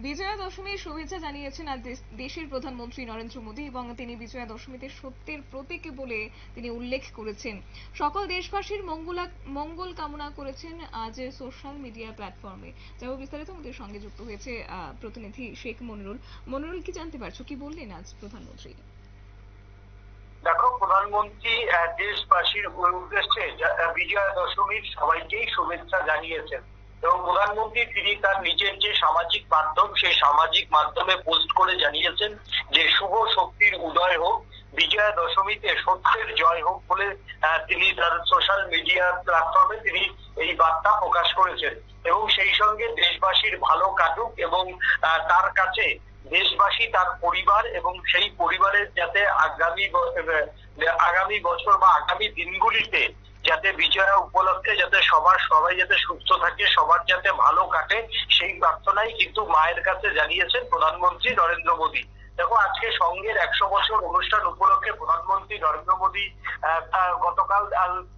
বিজয়া দশমীর শুভেচ্ছা জানিয়েছেন আজ দেশের প্রধানমন্ত্রী নরেন্দ্র মোদী এবং তিনি বিজয়া দশমীতে সত্যের প্রতীক বলে তিনি উল্লেখ করেছেন। সকল দেশবাসীর মঙ্গলা কামনা করেছেন আজ সোশ্যাল মিডিয়া প্ল্যাটফর্মে। যেমন বিস্তারিত আমাদের সঙ্গে যুক্ত হয়েছে প্রতিনিধি শেখ মনিরুল। মনিরুল, কি জানতে পারছ? কি বললেন আজ প্রধানমন্ত্রী? দেখো, প্রধানমন্ত্রী দেশবাসীর উদ্দেশ্যে বিজয়া দশমীর সবাইকেই শুভেচ্ছা জানিয়েছেন। এবং প্রধানমন্ত্রী, তিনি তার নিজের যে সামাজিক মাধ্যম, সেই সামাজিক মাধ্যমে পোস্ট করে জানিয়েছেন যে, শুভ শক্তির উদয় হোক, বিজয়া দশমীতে সত্যের জয় হোক বলে তিনি তার সোশ্যাল মিডিয়া প্ল্যাটফর্মে তিনি এই বার্তা প্রকাশ করেছেন। এবং সেই সঙ্গে দেশবাসীর ভালো কাটুক এবং তার কাছে দেশবাসী, তার পরিবার এবং সেই পরিবারের যাতে আগামী আগামী বছর বা আগামী দিনগুলিতে যাতে বিজয়া উপলক্ষে যাতে সবার, সবাই যাতে সুস্থ থাকে, সবার যাতে ভালো কাটে, সেই প্রার্থনাই কিন্তু মায়ের কাছে জানিয়েছেন প্রধানমন্ত্রী নরেন্দ্র মোদী। দেখো, আজকে সঙ্গের একশো বছর অনুষ্ঠান উপলক্ষে প্রধানমন্ত্রী নরেন্দ্র মোদী গতকাল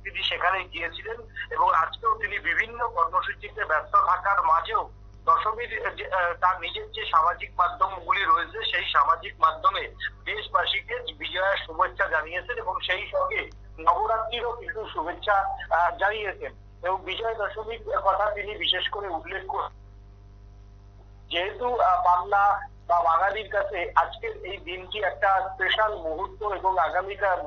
তিনি সেখানে গিয়েছিলেন এবং আজকেও তিনি বিভিন্ন কর্মসূচিতে ব্যস্ত থাকার মাঝেও দশমীর তার নিজের যে সামাজিক মাধ্যমগুলি রয়েছে, সেই সামাজিক মাধ্যমে দেশবাসীকে বিজয়ার শুভেচ্ছা জানিয়েছেন এবং সেই সঙ্গে নবরাত্রিরও কিছু শুভেচ্ছা জানিয়েছেন। এবং বিজয় দশমীর কথা তিনি বিশেষ করে উল্লেখ করেন যেহেতু বাংলা বা বাঙালির কাছে আজকের এই দিনটি একটা স্পেশাল মুহূর্ত এবং আগামীকাল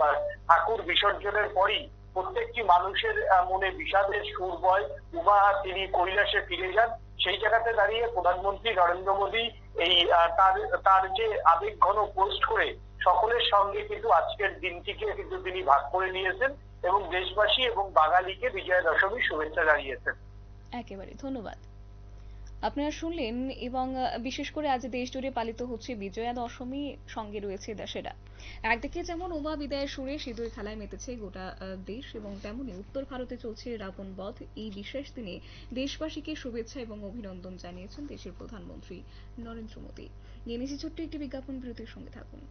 ঠাকুর বিসর্জনের পরই প্রত্যেকটি মানুষের মনে বিষাদের সুর বয় উমা তিনি কৈলাসে ফিরে যান। সেই জায়গাতে দাঁড়িয়ে প্রধানমন্ত্রী নরেন্দ্র মোদী এই তার তার যে আবেগ ঘন পোস্ট করে সকলের সঙ্গে কিন্তু আজকের দিনটিকে কিন্তু তিনি ভাগ করে নিয়েছেন এবং দেশবাসী এবং বাঙালিকে বিজয়া দশমীর শুভেচ্ছা জানিয়েছেন। একেবারে, ধন্যবাদ। আপনারা শুনলেন এবং বিশেষ করে আজ দেশ জুড়ে পালিত হচ্ছে বিজয়া দশমী সঙ্গে রয়েছে দেশেরা। একদিকে যেমন ওমা বিদায়ের সুরে সিঁদুর খেলায় মেতেছে গোটা দেশ এবং তেমনি উত্তর ভারতে চলছে রাবণ বধ। এই বিশেষ দিনে দেশবাসীকে শুভেচ্ছা এবং অভিনন্দন জানিয়েছেন দেশের প্রধানমন্ত্রী নরেন্দ্র মোদী। নিয়ে নিচ্ছি ছোট্ট একটি বিজ্ঞাপন, বিরতির সঙ্গে থাকুন।